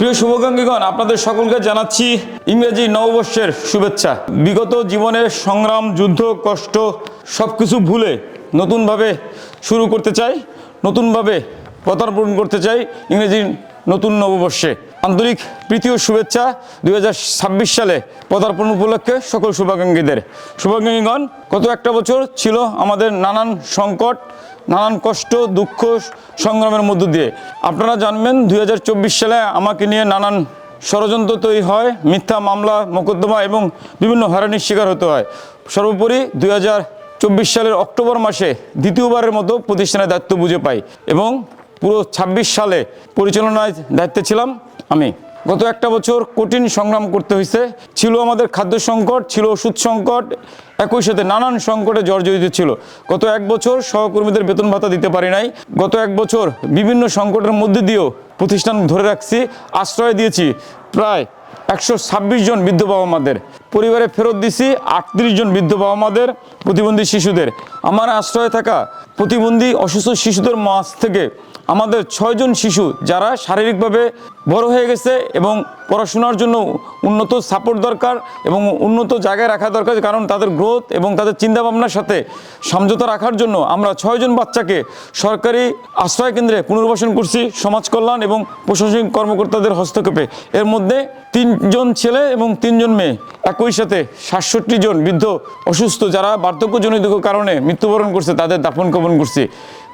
প্রিয় শুভকাঙ্গীগণ আপনাদের সকলকে জানাচ্ছি ইংরেজি নববর্ষের শুভেচ্ছা। বিগত জীবনের সংগ্রাম, যুদ্ধ, কষ্ট সব কিছু ভুলে নতুনভাবে শুরু করতে চাই, নতুনভাবে পদার্পণ করতে চাই ইংরেজি নতুন নববর্ষে। আন্তরিক প্রীতি ও শুভেচ্ছা দুই হাজার ছাব্বিশ সালে পদার্পণ উপলক্ষে সকল শুভাকাঙ্ক্ষীদের। শুভাকাঙ্ক্ষীগণ, গত একটা বছর ছিল আমাদের নানান সংকট, নানান কষ্ট, দুঃখ, সংগ্রামের মধ্য দিয়ে। আপনারা জানবেন দুই হাজার চব্বিশ সালে আমাকে নিয়ে নানান ষড়যন্ত্র তৈরি হয়, মিথ্যা মামলা, মোকদ্দমা এবং বিভিন্ন হয়রানির শিকার হতে হয়। সর্বোপরি দুই চব্বিশ সালের অক্টোবর মাসে দ্বিতীয়বারের মতো প্রতিষ্ঠানের দায়িত্ব বুঝে পাই এবং পুরো ২৬ সালে পরিচালনায় দায়িত্বে ছিলাম। আমি। গত একটা বছর কঠিন সংগ্রাম করতে হয়েছে ছিল আমাদের খাদ্য সংকট, ছিল ওষুধ সংকট, একই সাথে নানান সংকটে জর্জরিত ছিল। গত এক বছর সহকর্মীদের বেতন ভাতা দিতে পারি নাই। গত এক বছর বিভিন্ন সংকটের মধ্যে দিয়েও প্রতিষ্ঠান ধরে রাখছি, আশ্রয় দিয়েছি প্রায় একশো ছাব্বিশ জন বৃদ্ধ বাবা মাদের। পরিবারে ফেরত দিছি আটত্রিশ জন বৃদ্ধ বাবা মাদের, প্রতিবন্ধী শিশুদের। আমার আশ্রয়ে থাকা প্রতিবন্ধী অসুস্থ শিশুদের মাছ থেকে আমাদের ছয়জন শিশু, যারা শারীরিকভাবে বড় হয়ে গেছে এবং পড়াশোনার জন্য উন্নত সাপোর্ট দরকার এবং উন্নত জায়গায় রাখা দরকার, কারণ তাদের গ্রোথ এবং তাদের চিন্তাভাবনার সাথে সমঝোতা রাখার জন্য আমরা ছয়জন বাচ্চাকে সরকারি আশ্রয় কেন্দ্রে পুনর্বাসন করছি সমাজ কল্যাণ এবং প্রশাসনিক কর্মকর্তাদের হস্তক্ষেপে। এর মধ্যে তিনজন ছেলে এবং তিনজন মেয়ে। একই সাথে সাতষট্টি জন বৃদ্ধ অসুস্থ যারা বার্ধক্যজনিত কারণে মৃত্যুবরণ করছে, তাদের দাফন কাপন করছি।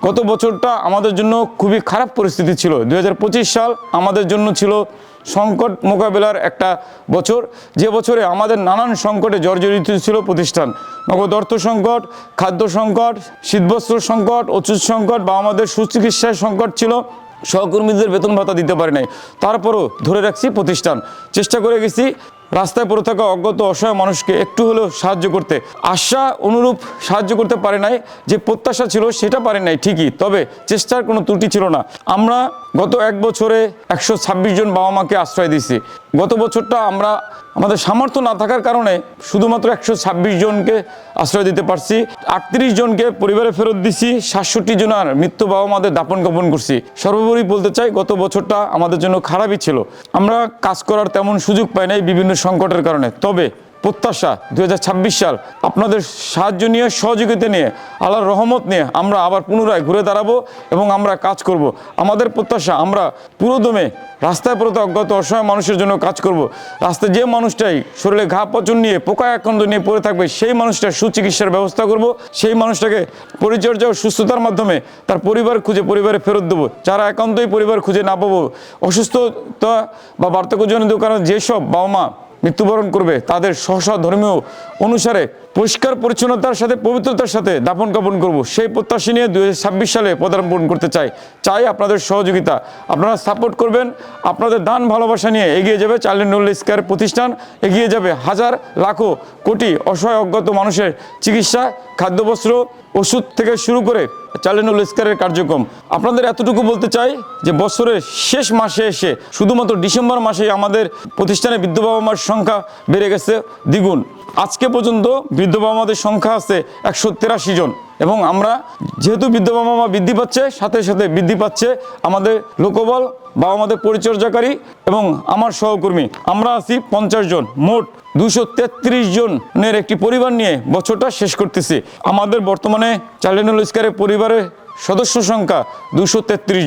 গত বছরটা আমাদের জন্য খুবই খারাপ পরিস্থিতি ছিল। দু হাজার পঁচিশ সাল আমাদের জন্য ছিল সংকট মোকাবেলার একটা বছর। যে বছরে আমাদের নানান সংকটে জর্জরিত ছিল প্রতিষ্ঠান। নগদ অর্থ সংকট, খাদ্য সংকট, শীতবস্ত্র সংকট, ওষুধ সংকট বা আমাদের সুচিকিৎসার সংকট ছিল। সহকর্মীদের বেতন ভাতা দিতে পারে নাই। তারপরও ধরে রাখছি প্রতিষ্ঠান। চেষ্টা করে গেছি রাস্তায় পড়ে থাকা অজ্ঞত অসহায় মানুষকে একটু হলেও সাহায্য করতে। আশা অনুরূপ সাহায্য করতে পারে নাই, যে প্রত্যাশা ছিল সেটা পারে নাই, ঠিকই। তবে চেষ্টার কোনো ত্রুটি ছিল না। আমরা গত এক বছরে একশো ছাব্বিশ জন বাবা মাকে আশ্রয় দিয়েছি। গত বছরটা আমরা আমাদের সামর্থ্য না থাকার কারণে শুধুমাত্র একশো ছাব্বিশ জনকে আশ্রয় দিতে পারছি। আটত্রিশ জনকে পরিবারে ফেরত দিছি, সাতষট্টি জন আর মৃত্যু বাবা মাদের দাপন কাপন করছি। সর্বোপরি বলতে চাই, গত বছরটা আমাদের জন্য খারাপই ছিল। আমরা কাজ করার তেমন সুযোগ পাই নাই, বিভিন্ন সংকটের কারণে তবে প্রত্যাশা দু হাজার ছাব্বিশ সাল আপনাদের সাহায্য নিয়ে, সহযোগিতা নিয়ে, আল্লাহর রহমত নিয়ে আমরা আবার পুনরায় ঘুরে দাঁড়াবো এবং আমরা কাজ করব। আমাদের প্রত্যাশা, আমরা পুরোদমে রাস্তায় পড়তে অজ্ঞাত অসহায় মানুষের জন্য কাজ করব। রাস্তায় যে মানুষটাই শরীরে ঘা পচন নিয়ে, পোকা একন্দ নিয়ে পড়ে থাকবে, সেই মানুষটার সুচিকিৎসার ব্যবস্থা করব। সেই মানুষটাকে পরিচর্যা ও সুস্থতার মাধ্যমে তার পরিবার খুঁজে পরিবারে ফেরত দেবো যারা একান্তই পরিবার খুঁজে না পাবো, অসুস্থতা বা বার্ধক্যজনিত কারণে যেসব বাবা মা মৃত্যুবরণ করবে। তাদের সহসা ধর্মীয় অনুসারে পরিষ্কার পরিচ্ছন্নতার সাথে, পবিত্রতার সাথে দাপন কাপন করব। সেই প্রত্যাশী নিয়ে দু হাজার ছাব্বিশ সালে পদার্পণ করতে চাই। চাই আপনাদের সহযোগিতা। আপনারা সাপোর্ট করবেন। আপনাদের দান ভালোবাসা নিয়ে এগিয়ে যাবে চাইল্ড নলেজ কেয়ার প্রতিষ্ঠান। এগিয়ে যাবে হাজার, লাখো, কোটি অসহায় অজ্ঞাত মানুষের চিকিৎসা, খাদ্যবস্ত্র ওষুধ থেকে শুরু করে চাইল্ড ইস্কারের কার্যক্রম। আপনাদের এতটুকু বলতে চাই যে বছরের শেষ মাসে এসে শুধুমাত্র ডিসেম্বর মাসে আমাদের প্রতিষ্ঠানে বৃদ্ধ বাবা মার সংখ্যা বেড়ে গেছে দ্বিগুণ। আজকে পর্যন্ত বৃদ্ধ বাবা মাদের সংখ্যা আছে একশো তেরাশি জন। এবং আমরা যেহেতু মা বৃদ্ধি পাচ্ছে, সাথে সাথে বৃদ্ধি পাচ্ছে আমাদের লোকবল বা আমাদের পরিচর্যাকারী এবং আমার সহকর্মী। আমরা আছি পঞ্চাশ জন, মোট দুশো তেত্রিশ জনের একটি পরিবার নিয়ে বছরটা শেষ করতেছি। আমাদের বর্তমানে চাইল্ড পরিবারের সদস্য সংখ্যা দুশো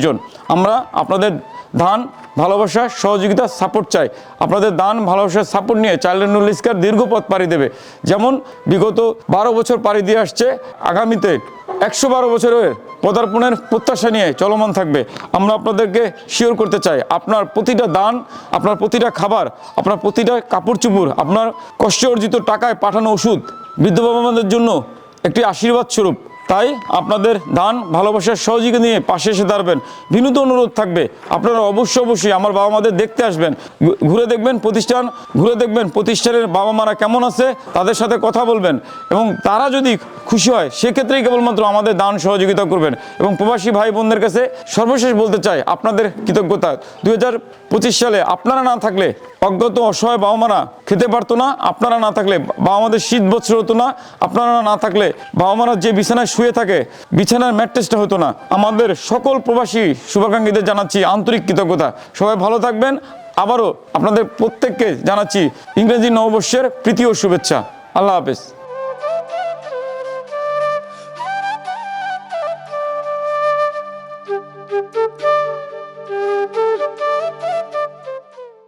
জন। আমরা আপনাদের ধান ভালোবাসা, সহযোগিতা সাপোর্ট চাই। আপনাদের দান ভালোবাসার সাপোর্ট নিয়ে চাইল্ড ইস্কার দীর্ঘ পথ পাড়ি দেবে। যেমন বিগত বারো বছর পাড়ি দিয়ে আসছে, আগামীতে একশো বারো বছরের পদার্পণের প্রত্যাশা নিয়ে চলমান থাকবে। আমরা আপনাদেরকে শিওর করতে চাই, আপনার প্রতিটা দান, আপনার প্রতিটা খাবার, আপনার প্রতিটা কাপড় চুপুর, আপনার কষ্ট অর্জিত টাকায় পাঠানো ওষুধ, বৃদ্ধ বাবা জন্য একটি আশীর্বাদ স্বরূপ। তাই আপনাদের দান ভালোবাসার সহযোগী নিয়ে পাশে এসে দাঁড়াবেন। বিনীত অনুরোধ থাকবে, আপনারা অবশ্যই অবশ্যই আমার বাবা মাদের দেখতে আসবেন। ঘুরে দেখবেন প্রতিষ্ঠান, ঘুরে দেখবেন প্রতিষ্ঠানের বাবা মারা কেমন আছে, তাদের সাথে কথা বলবেন এবং তারা যদি খুশি হয়, সেক্ষেত্রেই কেবলমাত্র আমাদের দান সহযোগিতা করবেন। এবং প্রবাসী ভাই বোনদের কাছে সর্বশেষ বলতে চাই, আপনাদের কৃতজ্ঞতা। দু দুই সালে আপনারা না থাকলে অজ্ঞত অসহায় বাবা মারা খেতে পারতো না, আপনারা না থাকলে বাবা মাদের শীত বছর হতো না, আপনারা না থাকলে বাবা মারা যে বিছানায় শুয়ে থাকে। বিছানার ম্যাট্রেসটা হতো না। আমাদের সকল প্রবাসী শুভাকাঙ্ক্ষীদের জানাচ্ছি আন্তরিক কৃতজ্ঞতা। সবাই ভালো থাকবেন। আবারও আপনাদের প্রত্যেককে জানাচ্ছি ইংরেজি নববর্ষের প্রীতি ও শুভেচ্ছা। আল্লাহ হাফেজ।